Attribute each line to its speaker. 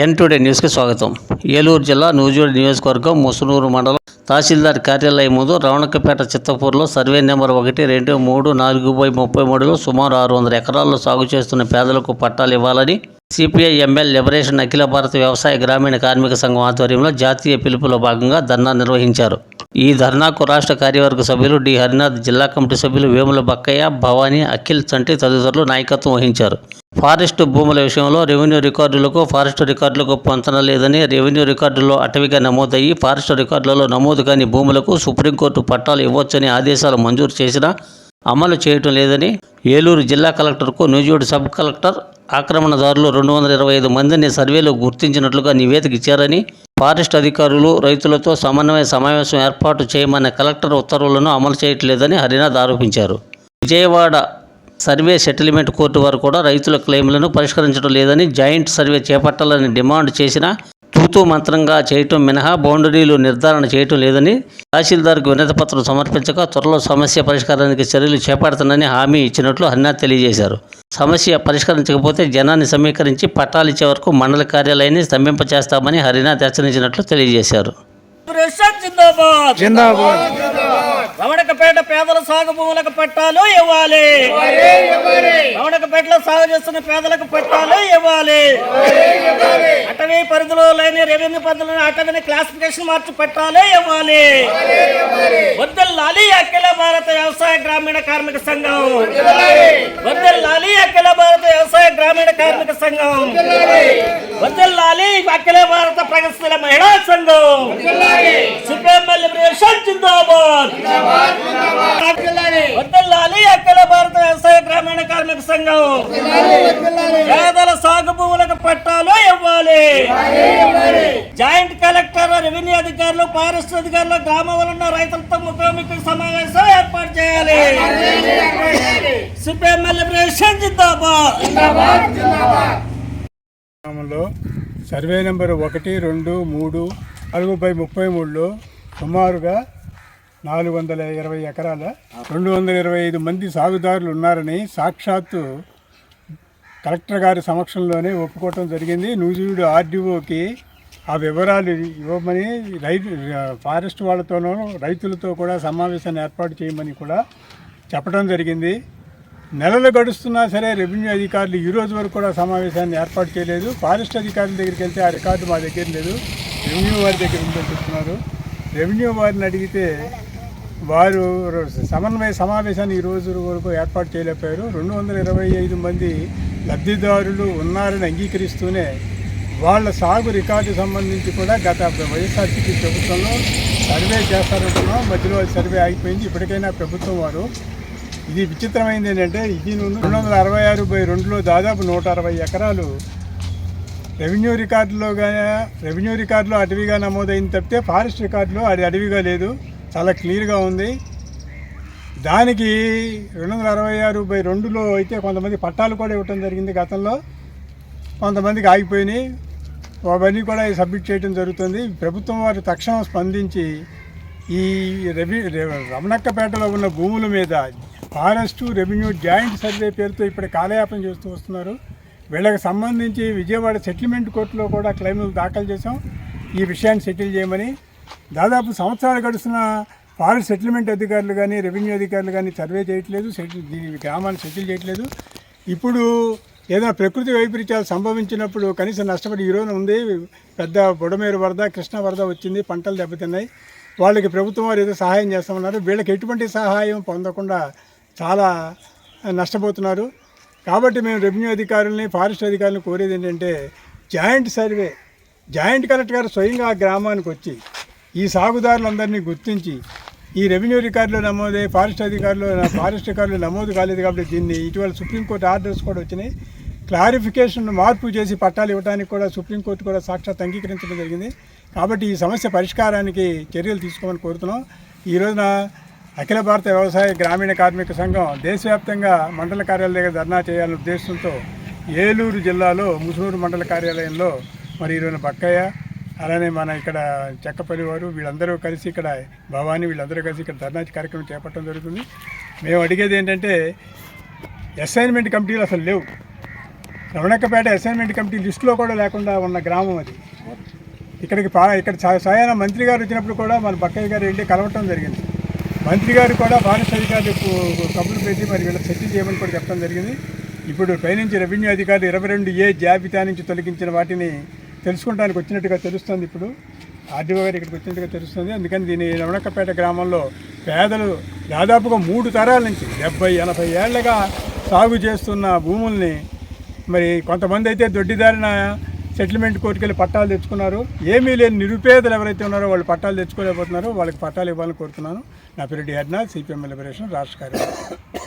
Speaker 1: ఎన్ today న్యూస్కి స్వాగతం. ఏలూరు జిల్లా నూజివీడు నియోజకవర్గం ముసునూరు మండలం తహసీల్దార్ కార్యాలయం ముందు రవణకపేట చిత్తపూర్లో సర్వే నెంబర్ ఒకటి రెండు మూడు నాలుగు బై ముప్పై మూడులో సుమారు ఆరు వందల ఎకరాల్లో సాగు చేస్తున్న పేదలకు పట్టాలు ఇవ్వాలని సిపిఐ ఎంఎల్ లిబరేషన్ అఖిల భారత వ్యవసాయ గ్రామీణ కార్మిక సంఘం ఆధ్వర్యంలో జాతీయ పిలుపులో భాగంగా ధర్నా నిర్వహించారు. ఈ ధర్నాకు రాష్ట్ర కార్యవర్గ సభ్యులు డి. హరినాథ్ జిల్లా కమిటీ సభ్యులు వేముల బక్కయ్య భవానీ అఖిల్ చంటి తదితరులు నాయకత్వం వహించారు. ఫారెస్ట్ భూముల విషయంలో రెవెన్యూ రికార్డులకు ఫారెస్ట్ రికార్డులకు పొంతన లేదని రెవెన్యూ రికార్డుల్లో అటవిగా నమోదయ్యి ఫారెస్ట్ రికార్డులలో నమోదు కాని భూములకు సుప్రీంకోర్టు పట్టాలు ఇవ్వొచ్చని ఆదేశాలు మంజూరు చేసినా అమలు చేయటం లేదని ఏలూరు జిల్లా కలెక్టర్కు నూజివీడు సబ్ కలెక్టర్ ఆక్రమణదారులు రెండు వందల ఇరవై ఐదు మందిని సర్వేలో గుర్తించినట్లుగా నివేదిక ఇచ్చారని ఫారెస్ట్ అధికారులు రైతులతో సమన్వయ సమావేశం ఏర్పాటు చేయమన్న కలెక్టర్ ఉత్తర్వులను అమలు చేయట్లేదని హరినాథ్ ఆరోపించారు. విజయవాడ సర్వే సెటిల్మెంట్ కోర్టు వారు కూడా రైతుల క్లెయిమ్లను పరిష్కరించడం లేదని జాయింట్ సర్వే చేపట్టాలని డిమాండ్ చేసినా తూతూ మంత్రంగా చేయటం మినహా బౌండరీలు నిర్ధారణ చేయటం లేదని తహసీల్దార్కు వినతిపత్రం సమర్పించక త్వరలో సమస్య పరిష్కారానికి చర్యలు చేపడతానని హామీ ఇచ్చినట్లు హరినాథ్ తెలియజేశారు. సమస్య పరిష్కరించకపోతే జనాన్ని సమీకరించి పట్టాలు ఇచ్చే వరకు మండల కార్యాలయాన్ని స్తంభింపచేస్తామని హరినాథ్ హెచ్చరించినట్లు తెలియజేశారు.
Speaker 2: జిందాబాద్. రమణకపేట పేదల సాగు భూములకు పట్టాలు ఇవ్వాలి. రమణకపేటలో సాగు చేస్తున్న పేదలకు పట్టాలు ఇవ్వాలి. అటవీ పరిధిలో లేని రెవెన్యూ పరిధిలో అటవీని క్లాసిఫికేషన్ మార్చి పట్టాలు ఇవ్వాలి. వద్దల్లాలి అఖిల భారత వ్యవసాయ గ్రామీణ కార్మిక సంఘం. వద్దల్లాలి. అఖిల భారత వ్యవసాయ గ్రామీణ కార్మిక సంఘం. వద్దల్లాలి అఖిల భారత ప్రగతిశీల మహిళా సంఘం. సుప్రీం లిబరేషన్ జిందాబాద్. వద్దల్లాలి అఖిల భారత వ్యవసాయ గ్రామీణ కార్మిక సంఘం. పేదల సాగు భూములకు పట్టాలు ఇవ్వాలి. జాయింట్ కలెక్టర్ రెవెన్యూ అధికారులు ఫారెస్ట్ అధికారులు గ్రామంలో రైతులతో ముఖాముఖి సమావేశం ఏర్పాటు చేయాలి. సుప్రీం లిబరేషన్ జిందాబాద్.
Speaker 3: గ్రామంలో సర్వే నెంబర్ ఒకటి రెండు మూడు నాలుగు బై ముప్పై మూడులో సుమారుగా నాలుగు వందల ఇరవై ఎకరాల రెండు వందల ఇరవై ఐదు మంది సాగుదారులు ఉన్నారని సాక్షాత్తు కలెక్టర్ గారి సమక్షంలోనే ఒప్పుకోవటం జరిగింది. నూజివీడు ఆర్డీఓకి ఆ వివరాలు ఇవ్వమని రైతు ఫారెస్ట్ వాళ్ళతోనూ రైతులతో కూడా సమావేశాన్ని ఏర్పాటు చేయమని కూడా చెప్పడం జరిగింది. నెలలు గడుస్తున్నా సరే రెవెన్యూ అధికారులు ఈ రోజు వరకు కూడా సమావేశాన్ని ఏర్పాటు చేయలేదు. ఫారెస్ట్ అధికారుల దగ్గరికి వెళ్తే ఆ రికార్డు మా దగ్గర లేదు. రెవెన్యూ వారి దగ్గర ఉందని చెప్తున్నారు. రెవెన్యూ వారిని అడిగితే వారు సమన్వయ సమావేశాన్ని ఈ రోజు వరకు ఏర్పాటు చేయలేకపోయారు. రెండు వందల ఇరవై ఐదు మంది లబ్ధిదారులు ఉన్నారని అంగీకరిస్తూనే వాళ్ళ సాగు రికార్డు సంబంధించి కూడా గత వైఎస్ఆర్సీపీ ప్రభుత్వంలో సర్వే చేస్తారంటున్నాం. మధ్యలో సర్వే ఆగిపోయింది. ఇప్పటికైనా ప్రభుత్వం వారు ఇది విచిత్రమైంది ఏంటంటే ఇది రెండు వందల అరవై ఆరు బై రెండులో దాదాపు నూట అరవై ఎకరాలు రెవెన్యూ రికార్డులో కానీ రెవెన్యూ రికార్డులో అటవీగా నమోదైంది తప్పితే ఫారెస్ట్ రికార్డులో అది అడవిగా లేదు. చాలా క్లియర్గా ఉంది. దానికి రెండు వందల అరవై ఆరు బై రెండులో అయితే కొంతమంది పట్టాలు కూడా ఇవ్వటం జరిగింది గతంలో. కొంతమందికి ఆగిపోయినాయి. అవన్నీ కూడా సబ్మిట్ చేయడం జరుగుతుంది. ప్రభుత్వం వారు తక్షణం స్పందించి ఈ రెవి రమణక్కపేటలో ఉన్న భూముల మీద ఫారెస్టు రెవెన్యూ జాయింట్ సర్వే పేరుతో ఇప్పుడు కాలయాపన చేస్తూ వస్తున్నారు. వీళ్ళకి సంబంధించి విజయవాడ సెటిల్మెంట్ కోర్టులో కూడా క్లెయిములు దాఖలు చేశాం. ఈ విషయాన్ని సెటిల్ చేయమని. దాదాపు సంవత్సరాలు గడుస్తున్న ఫారెస్ట్ సెటిల్మెంట్ అధికారులు కానీ రెవెన్యూ అధికారులు కానీ సర్వే చేయట్లేదు. సెటిల్ దీని గ్రామాన్ని సెటిల్ చేయట్లేదు. ఇప్పుడు ఏదైనా ప్రకృతి వైపరీత్యాలు సంభవించినప్పుడు కనీసం నష్టపడి ఈరోజు ఉంది. పెద్ద బుడమేరు వరద కృష్ణ వరద వచ్చింది. పంటలు దెబ్బతిన్నాయి. వాళ్ళకి ప్రభుత్వం వారు ఏదో సహాయం చేస్తామన్నారు. వీళ్ళకి ఎటువంటి సహాయం పొందకుండా చాలా నష్టపోతున్నారు. కాబట్టి మేము రెవెన్యూ అధికారుల్ని ఫారెస్ట్ అధికారులను కోరేది ఏంటంటే జాయింట్ సర్వే జాయింట్ కలెక్టర్ గారు స్వయంగా ఆ గ్రామానికి వచ్చి ఈ సాగుదారులందరినీ గుర్తించి ఈ రెవెన్యూ రికార్డులో నమోదే ఫారెస్ట్ అధికారులు ఫారెస్ట్ రికార్డులు నమోదు కాలేదు కాబట్టి దీన్ని ఇటీవల సుప్రీంకోర్టు ఆర్డర్స్ కూడా వచ్చినాయి. క్లారిఫికేషన్ మార్పు చేసి పట్టాలు ఇవ్వడానికి కూడా సుప్రీంకోర్టు కూడా సాక్షాత్ అంగీకరించడం జరిగింది. కాబట్టి ఈ సమస్య పరిష్కారానికి చర్యలు తీసుకోమని కోరుతున్నాం. ఈ రోజున అఖిల భారత వ్యవసాయ గ్రామీణ కార్మిక సంఘం దేశవ్యాప్తంగా మండల కార్యాలయం దగ్గర ధర్నా చేయాలనే ఉద్దేశంతో ఏలూరు జిల్లాలో ముసూరు మండల కార్యాలయంలో మరి ఈరోజు బక్కయ్య అలానే మన ఇక్కడ చెక్కపల్లి వారు వీళ్ళందరూ కలిసి ఇక్కడ భవానీ వీళ్ళందరూ కలిసి ఇక్కడ ధర్నా కార్యక్రమం చేపట్టడం జరుగుతుంది. మేము అడిగేది ఏంటంటే అసైన్మెంట్ కమిటీలు అసలు లేవు. రవణక్కపేట అసైన్మెంట్ కమిటీ లిస్టులో కూడా లేకుండా ఉన్న గ్రామం అది. ఇక్కడికి పా ఇక్కడ సా- మంత్రి గారు వచ్చినప్పుడు కూడా మన బక్కయ్య గారు వెళ్ళి కలవటం జరిగింది. మంత్రి గారు కూడా ఫారెస్ట్ అధికారులు కబుర్లు పెట్టి మరి వీళ్ళ చర్చ చేయమని కూడా చెప్పడం జరిగింది. ఇప్పుడు పైనుంచి రెవెన్యూ అధికారులు ఇరవై రెండు ఏ జాబితా నుంచి తొలగించిన వాటిని తెలుసుకుంటానికి వచ్చినట్టుగా తెలుస్తుంది ఇప్పుడు. ఆర్డీఓ గారు ఇక్కడికి వచ్చినట్టుగా తెలుస్తుంది. అందుకని దీని రమణక్కపేట గ్రామంలో పేదలు దాదాపుగా మూడు తరాల నుంచి డెబ్బై ఎనభై ఏళ్ళగా సాగు చేస్తున్న భూముల్ని మరి కొంతమంది అయితే దొడ్డిదారిన సెటిల్మెంట్ కోర్టుకెళ్ళి పట్టాలు తెచ్చుకున్నారు. ఏమీ లేని నిరుపేదలు ఎవరైతే ఉన్నారో వాళ్ళు పట్టాలు తెచ్చుకోలేకపోతున్నారో. వాళ్ళకి పట్టాలు ఇవ్వాలని కోరుతున్నాను. నా పేరు డి హర్నాథ్ సిపిఎం లిబరేషన్ రాష్ట్ర కార్యదర్శి.